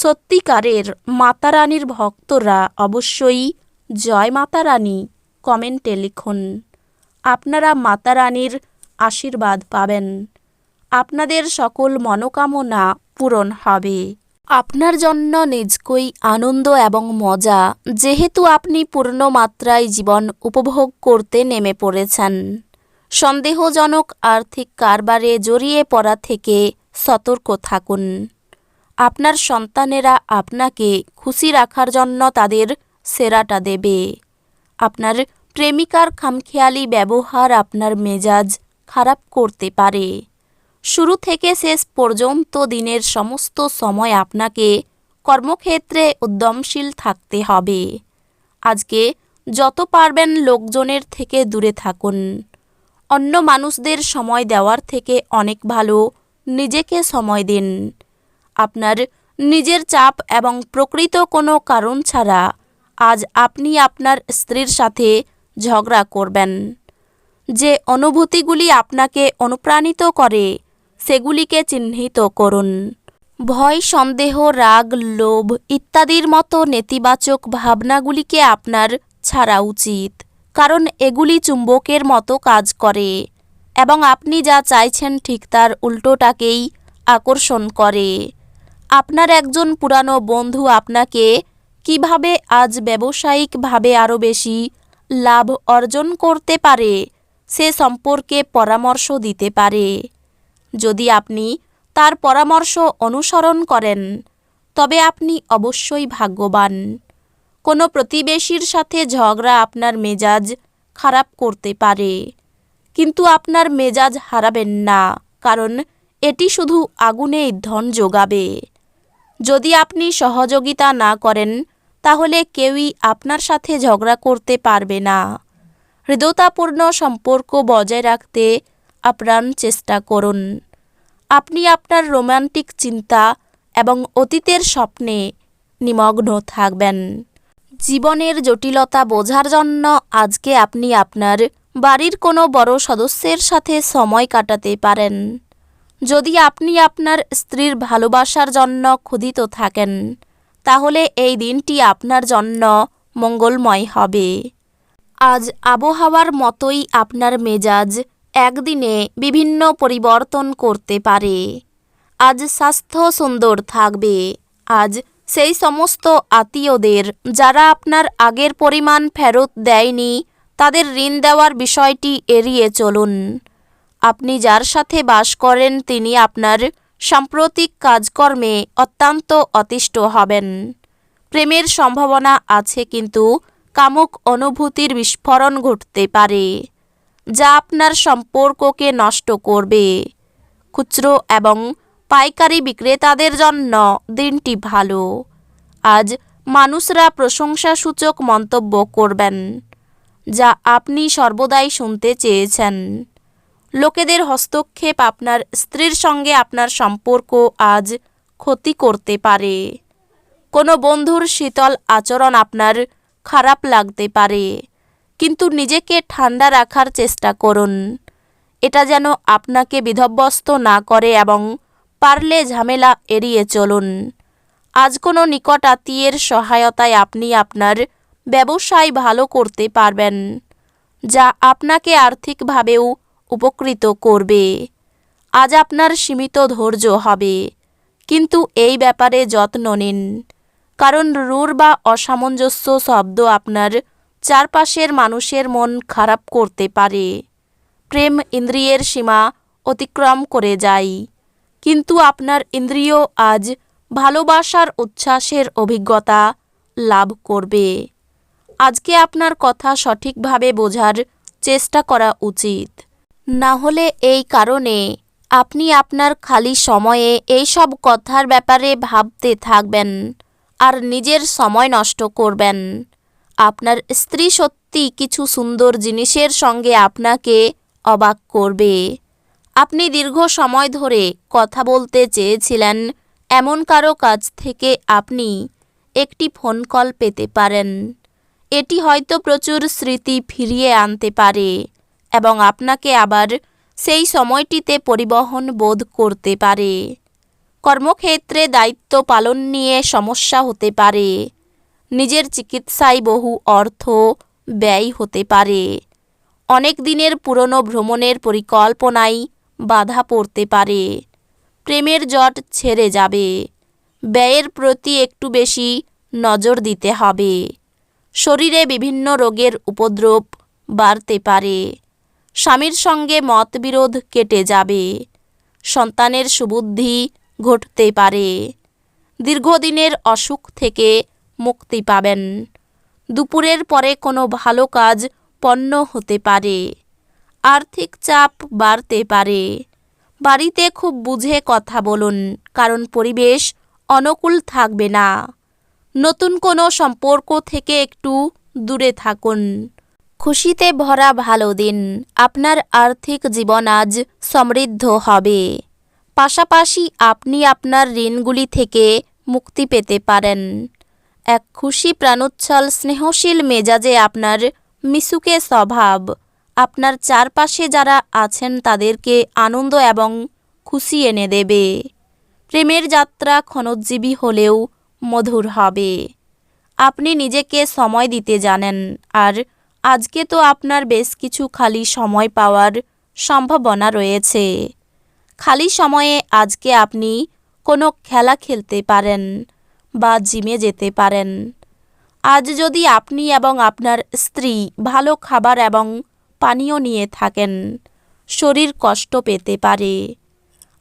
সত্যিকারের মাতারানীর ভক্তরা অবশ্যই জয় মাতারানী কমেন্টে লিখুন। আপনারা মাতারানীর আশীর্বাদ পাবেন। আপনাদের সকল মনোকামনা পূরণ হবে। আপনার জন্য নিজকই আনন্দ এবং মজা, যেহেতু আপনি পূর্ণ মাত্রায় জীবন উপভোগ করতে নেমে পড়েছেন। সন্দেহজনক আর্থিক কারবারে জড়িয়ে পড়া থেকে সতর্ক থাকুন। আপনার সন্তানেরা আপনাকে খুশি রাখার জন্য তাদের সেরাটা দেবে। আপনার প্রেমিকার খামখেয়ালি ব্যবহার আপনার মেজাজ খারাপ করতে পারে। শুরু থেকে শেষ পর্যন্ত দিনের সমস্ত সময় আপনাকে কর্মক্ষেত্রে উদ্যমশীল থাকতে হবে। আজকে যত পারবেন লোকজনের থেকে দূরে থাকুন। অন্য মানুষদের সময় দেওয়ার থেকে অনেক ভালো। নিজেকে সময় দিন। আপনার নিজের চাপ এবং প্রকৃত কোনো কারণ ছাড়া আজ আপনি আপনার স্ত্রীর সাথে ঝগড়া করবেন। যে অনুভূতিগুলি আপনাকে অনুপ্রাণিত করে, সেগুলিকে চিহ্নিত করুন। ভয়, সন্দেহ, রাগ, লোভ ইত্যাদির মতো নেতিবাচক ভাবনাগুলিকে আপনার ছাড়া উচিত। কারণ এগুলি চুম্বকের মতো কাজ করে এবং আপনি যা চাইছেন ঠিক তার উল্টোটাকেই আকর্ষণ করে। আপনার একজন পুরানো বন্ধু আপনাকে কীভাবে আজ ব্যবসায়িকভাবে আরও বেশি লাভ অর্জন করতে পারে, সে সম্পর্কে পরামর্শ দিতে পারে। যদি আপনি তার পরামর্শ অনুসরণ করেন, তবে আপনি অবশ্যই ভাগ্যবান। কোনো প্রতিবেশীর সাথে ঝগড়া আপনার মেজাজ খারাপ করতে পারে, কিন্তু আপনার মেজাজ হারাবেন না, কারণ এটি শুধু আগুনে ধন যোগাবে। যদি আপনি সহযোগিতা না করেন, তাহলে কেউই আপনার সাথে ঝগড়া করতে পারবে না। হৃদয়তাপূর্ণ সম্পর্ক বজায় রাখতে আপ্রাণ চেষ্টা করুন। আপনি আপনার রোমান্টিক চিন্তা এবং অতীতের স্বপ্নে নিমগ্ন থাকবেন। জীবনের জটিলতা বোঝার জন্য আজকে আপনি আপনার বাড়ির কোনো বড় সদস্যের সাথে সময় কাটাতে পারেন। যদি আপনি আপনার স্ত্রীর ভালোবাসার জন্য ক্ষুধিত থাকেন, তাহলে এই দিনটি আপনার জন্য মঙ্গলময় হবে। আজ আবহাওয়ার মতোই আপনার মেজাজ একদিনে বিভিন্ন পরিবর্তন করতে পারে। আজ স্বাস্থ্য সুন্দর থাকবে। আজ সেই সমস্ত আত্মীয়দের যারা আপনার আগের পরিমাণ ফেরত দেয়নি, তাদের ঋণ দেওয়ার বিষয়টি এড়িয়ে চলুন। আপনি যার সাথে বাস করেন, তিনি আপনার সাম্প্রতিক কাজকর্মে অত্যন্ত অতিষ্ঠ হবেন। প্রেমের সম্ভাবনা আছে কিন্তু কামুক অনুভূতির বিস্ফোরণ ঘটতে পারে, যা আপনার সম্পর্ককে নষ্ট করবে। খুচরো এবং পাইকারি বিক্রেতাদের জন্য দিনটি ভালো। আজ মানুষরা প্রশংসাসূচক মন্তব্য করবেন, যা আপনি সর্বদাই শুনতে চেয়েছেন। লোকেদের হস্তক্ষেপ আপনার স্ত্রীর সঙ্গে আপনার সম্পর্ক আজ ক্ষতি করতে পারে। কোনো বন্ধুর শীতল আচরণ আপনার খারাপ লাগতে পারে। কিন্তু নিজেকে ঠান্ডা রাখার চেষ্টা করুন। এটা যেন আপনাকে বিধব্যস্ত না করে এবং পারলে ঝামেলা এড়িয়ে চলুন। আজ কোনো নিকট আত্মীয়ের সহায়তায় আপনি আপনার ব্যবসায় ভালো করতে পারবেন, যা আপনাকে আর্থিকভাবেও উপকৃত করবে। আজ আপনার সীমিত ধৈর্য হবে। কিন্তু এই ব্যাপারে যত্ন নিন। কারণ রূঢ় বা অসামঞ্জস্য শব্দ আপনার চারপাশের মানুষের মন খারাপ করতে পারে। প্রেম ইন্দ্রিয়ের সীমা অতিক্রম করে যায়। কিন্তু আপনার ইন্দ্রিয় আজ ভালোবাসার উচ্ছ্বাসের অভিজ্ঞতা লাভ করবে। আজকে আপনার কথা সঠিকভাবে বোঝার চেষ্টা করা উচিত। না হলে এই কারণে আপনি আপনার খালি সময়ে এই সব কথার ব্যাপারে ভাবতে থাকবেন আর নিজের সময় নষ্ট করবেন। আপনার স্ত্রী সত্যি কিছু সুন্দর জিনিসের সঙ্গে আপনাকে অবাক করবে। আপনি দীর্ঘ সময় ধরে কথা বলতে চেয়েছিলেন, এমন কারও কাছ থেকে আপনি একটি ফোন কল পেতে পারেন। এটি হয়তো প্রচুর স্মৃতি ফিরিয়ে আনতে পারে। এবং আপনাকে আবার সেই সময়টিতে পরিবহন বোধ করতে পারে। কর্মক্ষেত্রে দায়িত্ব পালন নিয়ে সমস্যা হতে পারে। নিজের চিকিৎসায় বহু অর্থ ব্যয় হতে পারে। অনেক দিনের পুরনো ভ্রমণের পরিকল্পনায় বাধা পড়তে পারে। প্রেমের জট ছেড়ে যাবে। ব্যয়ের প্রতি একটু বেশি নজর দিতে হবে। শরীরে বিভিন্ন রোগের উপদ্রব বাড়তে পারে। স্বামীর সঙ্গে মতবিরোধ কেটে যাবে। সন্তানের সুবুদ্ধি ঘটতে পারে। দীর্ঘদিনের অসুখ থেকে মুক্তি পাবেন। দুপুরের পরে কোনো ভালো কাজ পণ্য হতে পারে। আর্থিক চাপ বাড়তে পারে। বাড়িতে খুব বুঝে কথা বলুন, কারণ পরিবেশ অনুকূল থাকবে না। নতুন কোনো সম্পর্ক থেকে একটু দূরে থাকুন। খুশিতে ভরা ভালো দিন। আপনার আর্থিক জীবন আজ সমৃদ্ধ হবে। পাশাপাশি আপনি আপনার ঋণগুলি থেকে মুক্তি পেতে পারেন। এক খুশি প্রাণোচ্ছল, স্নেহশীল মেজাজে আপনার মিশুকে স্বভাব। আপনার চারপাশে যারা আছেন তাদেরকে আনন্দ এবং খুশি এনে দেবে। প্রেমের যাত্রা ক্ষণোজ্জীবী হলেও মধুর হবে। আপনি নিজেকে সময় দিতে জানেন, আর আজকে তো আপনার বেশ কিছু খালি সময় পাওয়ার সম্ভাবনা রয়েছে। খালি সময়ে আজকে আপনি কোনো খেলা খেলতে পারেন বা জিমে যেতে পারেন। আজ যদি আপনি এবং আপনার স্ত্রী ভালো খাবার এবং পানীয় নিয়ে থাকেন, শরীর কষ্ট পেতে পারে।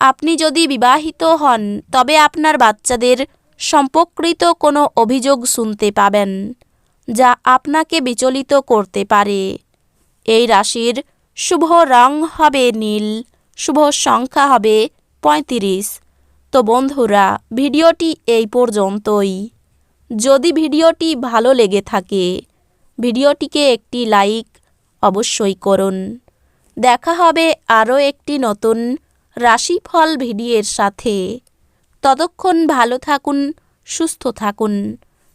আপনি যদি বিবাহিত হন, তবে আপনার বাচ্চাদের সম্পর্কিত কোনো অভিযোগ শুনতে পাবেন। যা আপনাকে বিচলিত করতে পারে। এই রাশির শুভ রং হবে নীল, শুভ সংখ্যা হবে পঁয়ত্রিশ। তো বন্ধুরা, ভিডিওটি এই পর্যন্তই। যদি ভিডিওটি ভালো লেগে থাকে, ভিডিওটিকে একটি লাইক অবশ্যই করুন। দেখা হবে আরও একটি নতুন রাশিফল ভিডিওর সাথে। ততক্ষণ ভালো থাকুন, সুস্থ থাকুন।